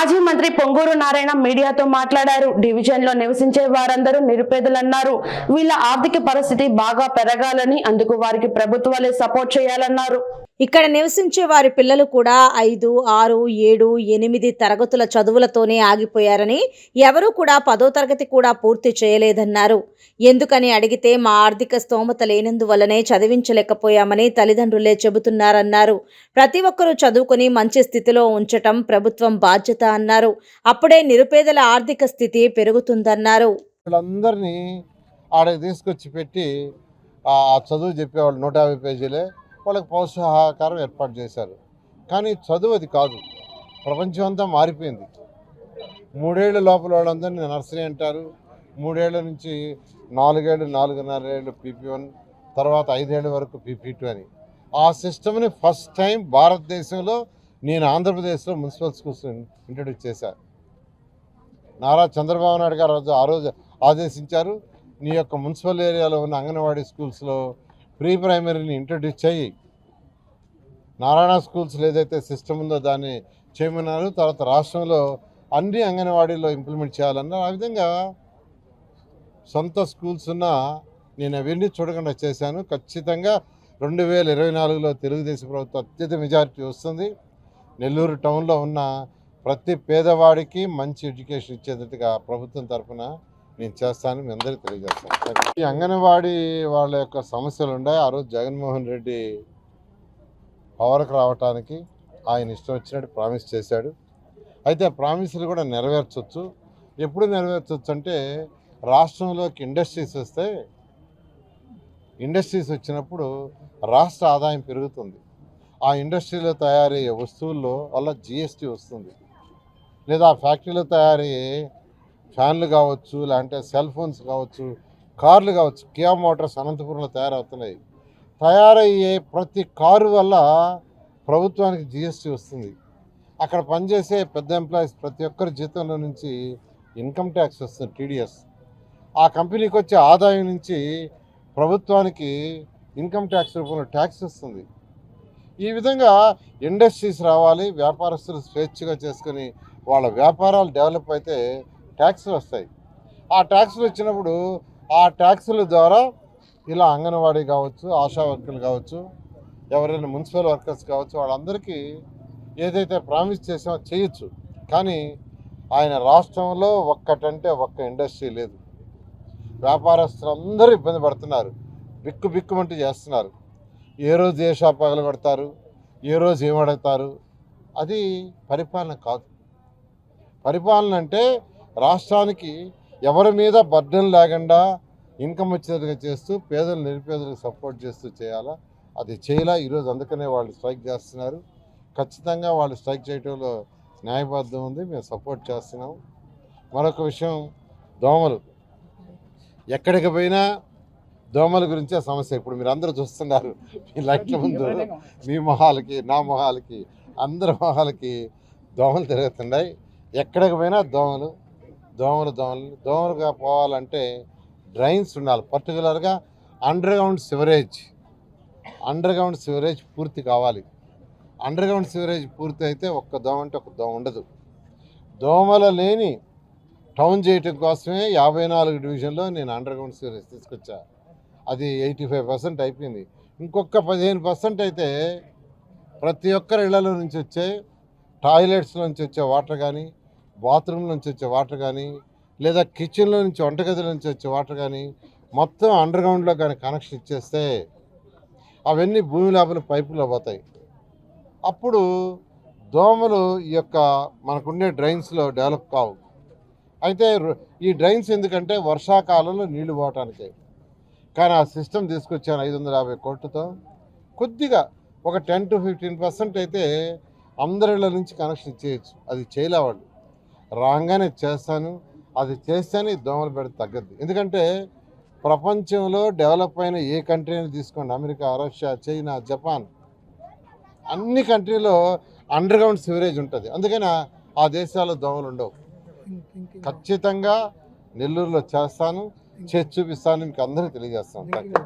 మాజీ మంత్రి పొంగూరు నారాయణ మీడియాతో మాట్లాడారు. డివిజన్లో నివసించే వారందరూ నిరుపేదలన్నారు. వీళ్ళ ఆర్థిక పరిస్థితి బాగా పెరగాలని అందుకు వారికి ప్రభుత్వాలే సపోర్ట్ చేయాలన్నారు. ఇక్కడ నివసించే వారి పిల్లలు కూడా ఐదు ఆరు ఏడు ఎనిమిది తరగతుల చదువులతోనే ఆగిపోయారని ఎవరూ కూడా పదో తరగతి కూడా పూర్తి చేయలేదన్నారు. ఎందుకని అడిగితే మా ఆర్థిక స్తోమత లేనందువల్లనే చదివించలేకపోయామని తల్లిదండ్రులే చెబుతున్నారన్నారు. ప్రతి ఒక్కరూ చదువుకుని మంచి స్థితిలో ఉంచటం ప్రభుత్వం బాధ్యత అన్నారు. అప్పుడే నిరుపేదల ఆర్థిక స్థితి పెరుగుతుందన్నారు. వీళ్ళందరినీ తీసుకొచ్చి పెట్టి చదువు చెప్పేవాళ్ళు నూట యాభై పేజీలే. వాళ్ళకి ప్రోత్సాహకారం ఏర్పాటు చేశారు. కానీ చదువు అది కాదు. ప్రపంచం అంతా మారిపోయింది. మూడేళ్ళ లోపల వాళ్ళందరినీ నర్సరీ అంటారు. మూడేళ్ళ నుంచి నాలుగేళ్ళు నాలుగున్నర ఏళ్ళు పీపీ వన్ తర్వాత ఐదేళ్ళ వరకు పీపీ టూ అని. ఆ సిస్టమ్ని ఫస్ట్ టైం భారతదేశంలో నేను ఆంధ్రప్రదేశ్లో మున్సిపల్ స్కూల్స్ ఇంట్రడ్యూస్ చేశాను నారా చంద్రబాబు నాయుడు గారు ఆ రోజు ఆదేశించారు. నీ యొక్క మున్సిపల్ ఏరియాలో ఉన్న అంగన్వాడీ స్కూల్స్లో ప్రీ ప్రైమరీని ఇంట్రడ్యూస్ చేయి. నారాయణ స్కూల్స్ ఏదైతే సిస్టమ్ ఉందో దాన్ని చేయమన్నారు. తర్వాత రాష్ట్రంలో అన్ని అంగన్వాడీలో ఇంప్లిమెంట్ చేయాలన్నారు. ఆ విధంగా సొంత స్కూల్స్ ఉన్న నేను అవన్నీ చూడకుండా చేశాను. ఖచ్చితంగా రెండు వేల ఇరవై నాలుగులో తెలుగుదేశం ప్రభుత్వం అత్యధిక మెజారిటీ వస్తుంది. నెల్లూరు టౌన్లో ఉన్న ప్రతి పేదవాడికి మంచి ఎడ్యుకేషన్ ఇచ్చేటట్టుగా ప్రభుత్వం తరఫున నేను చేస్తాను మీ అందరికీ తెలియజేస్తాను. ఈ అంగన్వాడీ వాళ్ళ యొక్క సమస్యలు ఉన్నాయి ఆ రోజు జగన్మోహన్ రెడ్డి పవర్కి రావటానికి ఆయన ఇష్టం వచ్చినట్టు ప్రామిస్ చేశాడు. అయితే ఆ ప్రామిస్లు కూడా నెరవేర్చవచ్చు ఎప్పుడు నెరవేర్చవచ్చు అంటే రాష్ట్రంలోకి ఇండస్ట్రీస్ వస్తే ఇండస్ట్రీస్ వచ్చినప్పుడు రాష్ట్ర ఆదాయం పెరుగుతుంది. ఆ ఇండస్ట్రీలో తయారయ్యే వస్తువుల్లో వల్ల జిఎస్టీ వస్తుంది. లేదా ఆ ఫ్యాక్టరీలో తయారయ్యే ఫ్యాన్లు కావచ్చు లేదంటే సెల్ ఫోన్స్ కావచ్చు కార్లు కావచ్చు కియా మోటార్స్ అనంతపురంలో తయారవుతున్నాయి. తయారయ్యే ప్రతి కారు వల్ల ప్రభుత్వానికి జిఎస్టీ వస్తుంది. అక్కడ పనిచేసే పెద్ద ఎంప్లాయీస్ ప్రతి ఒక్కరి జీతంలో నుంచి ఇన్కమ్ ట్యాక్స్ వస్తుంది టీడీఎస్. ఆ కంపెనీకి వచ్చే ఆదాయం నుంచి ప్రభుత్వానికి ఇన్కమ్ ట్యాక్స్ రూపంలో ట్యాక్స్ వస్తుంది. ఈ విధంగా ఇండస్ట్రీస్ రావాలి వ్యాపారస్తులు స్వేచ్ఛగా చేసుకొని వాళ్ళ వ్యాపారాలు డెవలప్ అయితే ట్యాక్స్లు వస్తాయి. ఆ ట్యాక్స్లు వచ్చినప్పుడు ఆ ట్యాక్సుల ద్వారా ఇలా అంగన్వాడీ కావచ్చు ఆశా వర్కర్లు కావచ్చు ఎవరైనా మున్సిపల్ వర్కర్స్ కావచ్చు వాళ్ళందరికీ ఏదైతే ప్రామిస్ చేసామో చేయొచ్చు. కానీ ఆయన రాష్ట్రంలో ఒక్కటంటే ఒక్క ఇండస్ట్రీ లేదు. వ్యాపారస్తులు అందరూ ఇబ్బంది పడుతున్నారు. బిక్కు బిక్కుమంటూ చేస్తున్నారు. ఏ రోజు ఏ షాప్ పగలగొడతారు ఏ రోజు ఏమడతారు అది పరిపాలన కాదు. పరిపాలన అంటే రాష్ట్రానికి ఎవరి మీద బర్డెన్ లేకుండా ఇన్కమ్ వచ్చేదిగా చేస్తూ పేదలు నిరుపేదలకు సపోర్ట్ చేస్తూ చేయాలా? అది చేయలా. ఈరోజు అందుకనే వాళ్ళు స్ట్రైక్ చేస్తున్నారు. ఖచ్చితంగా వాళ్ళు స్ట్రైక్ చేయడంలో న్యాయబద్ధం ఉంది. మేము సపోర్ట్ చేస్తున్నాం. మరొక విషయం దోమలు. ఎక్కడికి పోయినా దోమల గురించే సమస్య. ఇప్పుడు మీరు అందరూ చూస్తున్నారు. మీ లైట్ల ముందు మీ మొహాలకి నా మొహాలకి అందరి మొహాలకి దోమలు తిరుగుతున్నాయి. ఎక్కడికి పోయినా దోమలు. దోమలు దోమలు దోమలుగా పోవాలంటే డ్రైన్స్ ఉండాలి. పర్టికులర్గా under ground sewerage. Under ground sewerage పూర్తి కావాలి. అండర్గ్రౌండ్ సివరేజ్ పూర్తి అయితే ఒక్క దోమ అంటే ఒక దోమ ఉండదు. దోమల లేని టౌన్ చేయటం కోసమే యాభై నాలుగు డివిజన్లో నేను అండర్ గ్రౌండ్ సివరేజ్ తీసుకొచ్చా. అది ఎయిటీ ఫైవ్ పర్సెంట్ అయిపోయింది. ఇంకొక పదిహేను పర్సెంట్ అయితే ప్రతి ఒక్కరి ఇళ్ళలో నుంచి వచ్చే టాయిలెట్స్లో నుంచి వచ్చే వాటర్ కానీ బాత్రూమ్ నుంచి వచ్చే వాటర్ కానీ లేదా కిచెన్లో నుంచి వంటగదిలో నుంచి వచ్చే వాటర్ కానీ మొత్తం అండర్ గ్రౌండ్లో కానీ కనెక్షన్ ఇచ్చేస్తే అవన్నీ భూమి లోపల పైపులో పోతాయి. అప్పుడు దోమలు ఈ యొక్క మనకుండే డ్రైన్స్లో డెవలప్ కావు. అయితే ఈ డ్రైన్స్ ఎందుకంటే వర్షాకాలంలో నీళ్ళు పోవటానికి. కానీ ఆ సిస్టమ్ తీసుకొచ్చాను ఐదు వందల యాభై కోట్లతో. కొద్దిగా ఒక టెన్ టు ఫిఫ్టీన్ పర్సెంట్ అయితే అందరిళ్ళ నుంచి కనెక్షన్ ఇచ్చేయచ్చు. అది చేయలే వాళ్ళు రాగానే చేస్తాను అది చేస్తేనే దోమలు పెడితే తగ్గద్దు. ఎందుకంటే ప్రపంచంలో డెవలప్ అయిన ఏ కంట్రీని తీసుకోండి? America Russia China Japan. అన్ని కంట్రీలో అండర్ గ్రౌండ్ సివరేజ్ ఉంటుంది. అందుకని ఆ- దేశాల్లో దోమలు ఉండవు. ఖచ్చితంగా నెల్లూరులో చేస్తాను చేసి చూపిస్తాను మీకు అందరికీ తెలియజేస్తాను.